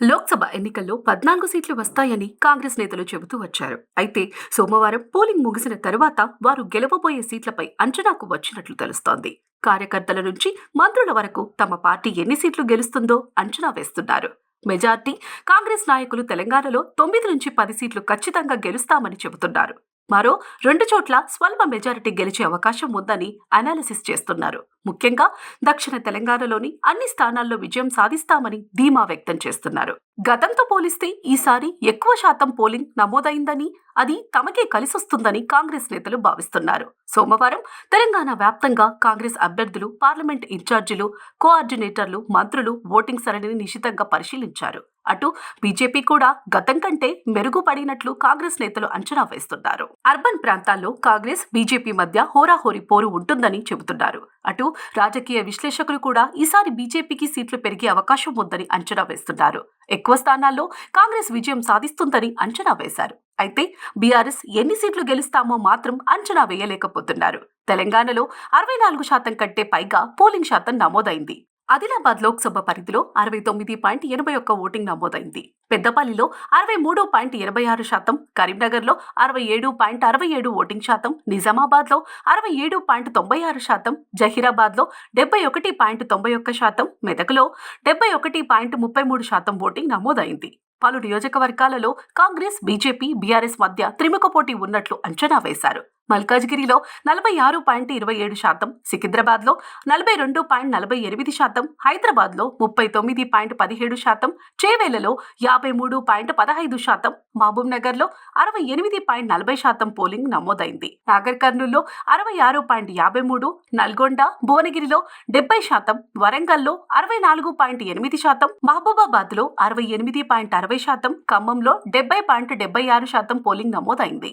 లోక్సభ ఎన్నికల్లో పద్నాలుగు సీట్లు వస్తాయని కాంగ్రెస్ నేతలు చెబుతూ వచ్చారు. అయితే సోమవారం పోలింగ్ ముగిసిన తర్వాత వారు గెలవబోయే సీట్లపై అంచనాకు వచ్చినట్లు తెలుస్తోంది. కార్యకర్తల నుంచి మంత్రుల వరకు తమ పార్టీ ఎన్ని సీట్లు గెలుస్తుందో అంచనా వేస్తున్నారు. మెజార్టీ కాంగ్రెస్ నాయకులు తెలంగాణలో తొమ్మిది నుంచి పది సీట్లు ఖచ్చితంగా గెలుస్తామని చెబుతున్నారు. మరో రెండు చోట్ల స్వల్ప మెజారిటీ గెలిచే అవకాశం ఉందని అనాలిసిస్ చేస్తున్నారు. ముఖ్యంగా దక్షిణ తెలంగాణలోని అన్ని స్థానాల్లో విజయం సాధిస్తామని ధీమా వ్యక్తం చేస్తున్నారు. గతంతో పోలిస్తే ఈసారి ఎక్కువ శాతం పోలింగ్ నమోదైందని అది తమకే కలిసొస్తుందని కాంగ్రెస్ నేతలు భావిస్తున్నారు. సోమవారం తెలంగాణ వ్యాప్తంగా కాంగ్రెస్ అభ్యర్థులు పార్లమెంట్ ఇన్ఛార్జీలు కోఆర్డినేటర్లు మంత్రులు ఓటింగ్ సరళిని నిశితంగా పరిశీలించారు. అటు బీజేపీ కూడా గతం కంటే మెరుగుపడినట్లు కాంగ్రెస్ నేతలు అంచనా వేస్తున్నారు. అర్బన్ ప్రాంతాల్లో కాంగ్రెస్ బీజేపీ మధ్య హోరాహోరీ పోరు ఉంటుందని చెబుతున్నారు. అటు రాజకీయ విశ్లేషకులు కూడా ఈసారి బీజేపీకి సీట్లు పెరిగే అవకాశం ఉందని అంచనా వేస్తున్నారు. ఎక్కువ స్థానాల్లో కాంగ్రెస్ విజయం సాధిస్తుందని అంచనా వేశారు. అయితే బీఆర్ఎస్ ఎన్ని సీట్లు గెలుస్తామో మాత్రం అంచనా వేయలేకపోతున్నారు. తెలంగాణలో అరవై నాలుగు శాతం కంటే పైగా పోలింగ్ శాతం నమోదైంది. ఆదిలాబాద్ లోక్సభ పరిధిలో అరవై తొమ్మిది పాయింట్ ఎనభై ఒక్క ఓటింగ్ నమోదైంది. పెద్దపల్లిలో అరవై మూడు పాయింట్ ఎనభై ఆరు శాతం కరీంనగర్లో అరవై ఏడు పాయింట్ అరవై ఏడు ఓటింగ్ శాతం నిజామాబాద్లో అరవై ఏడు పాయింట్ తొంభై ఆరు శాతం జహీరాబాద్లో డెబ్బై ఒకటి పాయింట్ తొంభై ఒక్క శాతం మెదక్లో డెబ్బై ఒకటి పాయింట్ ముప్పై మూడు శాతం ఓటింగ్ నమోదైంది. పలు నియోజకవర్గాలలో కాంగ్రెస్ బీజేపీ బీఆర్ఎస్ మధ్య త్రిముఖ పోటీ ఉన్నట్లు అంచనా వేశారు. మల్కాజ్గిరిలో నలభై ఆరు పాయింట్ ఇరవై ఏడు శాతం సికింద్రాబాద్లో నలభై రెండు పాయింట్ నలభై ఎనిమిది శాతం హైదరాబాద్లో ముప్పై తొమ్మిది పాయింట్ పదిహేడు శాతం చేవేలలో యాభై మూడు పాయింట్ పదహైదు శాతం మహబూబ్ నగర్లో అరవై ఎనిమిది పాయింట్ నలభై శాతం పోలింగ్ నమోదైంది. నాగర్ కర్నూల్లో అరవై ఆరు పాయింట్ యాభై మూడు నల్గొండ భువనగిరిలో డెబ్బై శాతం వరంగల్లో అరవై నాలుగు పాయింట్ ఎనిమిది శాతం మహబూబాబాద్లో అరవై ఎనిమిది పాయింట్ అరవై శాతం ఖమ్మంలో డెబ్బై పాయింట్ డెబ్బై ఆరు శాతం పోలింగ్ నమోదైంది.